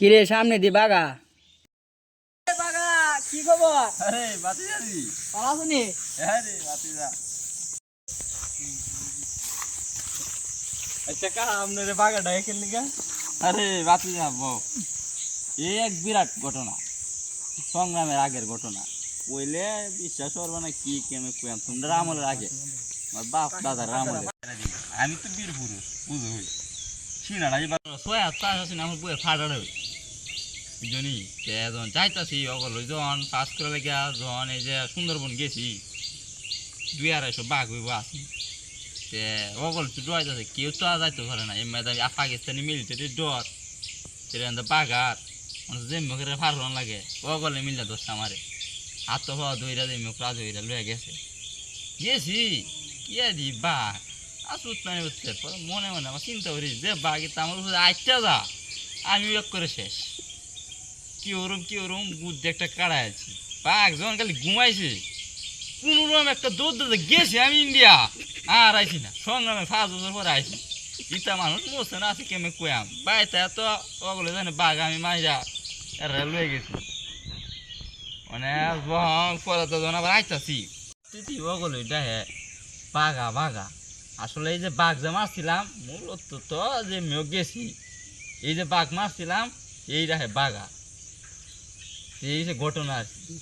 কিরে সামনে দি বাগা। বাগা কি খবর? আরে বাতি যাবি হ্যাঁ রে বাতি যা আচ্ছা কা আপনার বাগাটা এখান লিগা আরে বাতি যা বউ। এই এক বিরাট ঘটনা। সংগ্রামের আগের ঘটনা। কইলে বিশ্বাস করবে না কি কেমন কুয়াম তোমরা আমলের আগে। আমার বাপ দাদার আমলের আমি তো বীর পুরুষ বুঝো। হই সিনারা এবার আছে আমার বইয়ের ফাটার হই বুঝলি তে যখন যাইতাছি অগল যখন পাস করে লেগে যখন এই যে সুন্দরবন গেছি, দুই আড়াইশো বাঘ হইব আসি তে অগল তো ডরাইতেছে কেউ তো যাইতে পারে না। এমনি দাবি পাকিস্তানি মিলিটারি ডর সেটা বাঘার মানুষ যে মুখের ফারন লাগে অগলে মিললে দোষ আমারে হাত তো হওয়া দইরা যে মুখ রাজ হইরা লয়ে গেছে। গেছি কে দি বাঘ? আসুত বুঝতে পরে মনে মনে আমার চিন্তা করি যে তো আমার উপরে আইটা যা, আমি এক করে শেষ। কি ওরম কি ওরম, বুদ্ধি একটা কাড়াই আছি। বাঘ যখন খালি ঘুমাইছে কোন রকম একটা দৌড় দৌড়ে গেছি আমি ইন্ডিয়া, আর আইছি না। সংগ্রামে পাঁচ বছর পরে আইছি। ইতা মানুষ মরছে না আছে কেমন কয়াম বাইতে তো ওগুলো জানে, বাঘ আমি মাইরা এরা লয়ে গেছি। মানে পরে তো যখন আবার আইতাছি। তুই ওগুলো দেখে বাঘা বাঘা। আসলে এই যে বাঘ যে মারছিলাম, মূলত তো যে মেয়ে গেছি, এই যে বাঘ মারছিলাম, এই রাহে বাঘা এই যে ঘটনা কি।